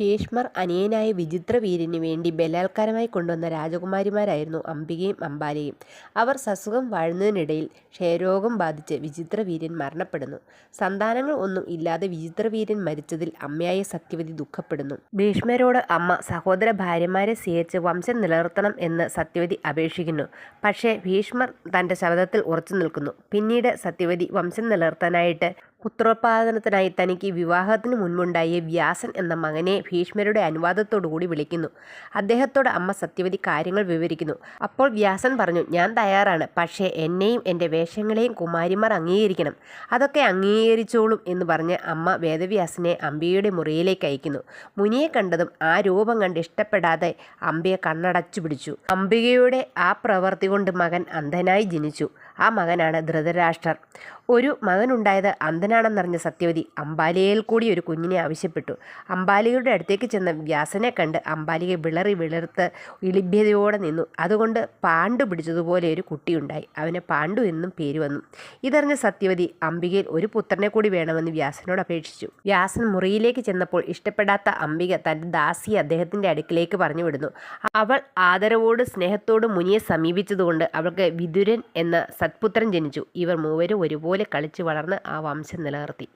ഭീഷ്മർ അനിയനായ വിചിത്രവീര്യന് വേണ്ടി ബലാത്കാരമായി കൊണ്ടുവന്ന രാജകുമാരിമാരായിരുന്നു അംബികയും അംബാലയും അവർ സസുഖം വാഴുന്നതിനിടയിൽ ക്ഷയരോഗം ബാധിച്ച് വിചിത്രവീര്യൻ മരണപ്പെടുന്നു. സന്താനങ്ങൾ ഒന്നും ഇല്ലാതെ വിചിത്രവീര്യൻ മരിച്ചതിൽ അമ്മയായ സത്യവതി ദുഃഖപ്പെടുന്നു. ഭീഷ്മരോട് അമ്മ സഹോദര ഭാര്യമാരെ സ്വീകരിച്ച് വംശം നിലനിർത്തണം എന്ന് സത്യവതി അപേക്ഷിക്കുന്നു. പക്ഷേ ഭീഷ്മർ തന്റെ ഉറച്ചു നിൽക്കുന്നു പിന്നീട് സത്യവതി വംശം നിലനിർത്താനായിട്ട് പുത്രോത്പാദനത്തിനായി തനിക്ക് വിവാഹത്തിന് മുൻപുണ്ടായ വ്യാസൻ എന്ന മകനെ ഭീഷ്മരുടെ അനുവാദത്തോടുകൂടി വിളിക്കുന്നു. അദ്ദേഹത്തോട് അമ്മ സത്യവതി കാര്യങ്ങൾ വിവരിക്കുന്നു. അപ്പോൾ വ്യാസൻ പറഞ്ഞു "ഞാൻ തയ്യാറാണ്. പക്ഷേ എന്നെയും എന്റെ വേഷങ്ങളെയും കുമാരിമാർ അംഗീകരിക്കണം. "അതൊക്കെ അംഗീകരിച്ചോളും" എന്ന് പറഞ്ഞ് അമ്മ വേദവ്യാസനെ അമ്പിയുടെ മുറിയിലേക്ക് അയക്കുന്നു. മുനിയെ കണ്ടതും ആ രൂപം കണ്ട് ഇഷ്ടപ്പെടാതെ അമ്പിയെ കണ്ണടച്ചു പിടിച്ചു അംബികയുടെ ആ പ്രവൃത്തി കൊണ്ട് മകൻ അന്ധനായി ജനിച്ചു. ആ മകനാണ് ധൃതരാഷ്ട്രർ. ഒരു മകനുണ്ടായത് അന്ധനാണെന്നറിഞ്ഞ സത്യവതി അംബാലികയിൽ കൂടി ഒരു കുഞ്ഞിനെ ആവശ്യപ്പെട്ടു. അംബാലികയുടെ അടുത്തേക്ക് ചെന്ന വ്യാസനെ കണ്ട് അംബാലിക വിളറി വിളർത്ത് ഇളിഭ്യതയോടെ നിന്നു. അതുകൊണ്ട് പാണ്ഡു പിടിച്ചതുപോലെയൊരു കുട്ടിയുണ്ടായി. അവന് പാണ്ഡു എന്നും പേര് വന്നു. ഇതറിഞ്ഞ സത്യവതി അംബികയിൽ ഒരു പുത്രനെ കൂടി വേണമെന്ന് വ്യാസനോട് അപേക്ഷിച്ചു. വ്യാസൻ മുറിയിലേക്ക് ചെന്നപ്പോൾ ഇഷ്ടപ്പെടാത്ത അംബിക തന്റെ ദാസി അദ്ദേഹത്തിന്റെ അടുക്കലേക്ക് പറഞ്ഞുവിടുന്നു. അവൾ ആദരവോട് സ്നേഹത്തോടും മുനിയെ സമീപിച്ചതുകൊണ്ട് അവൾക്ക് വിതുരൻ എന്ന സത്പുത്രൻ ജനിച്ചു. ഇവർ മൂവരും ഒരുപോലെ കളിച്ചു വളർന്ന് ആ വംശം നിലനിർത്തി.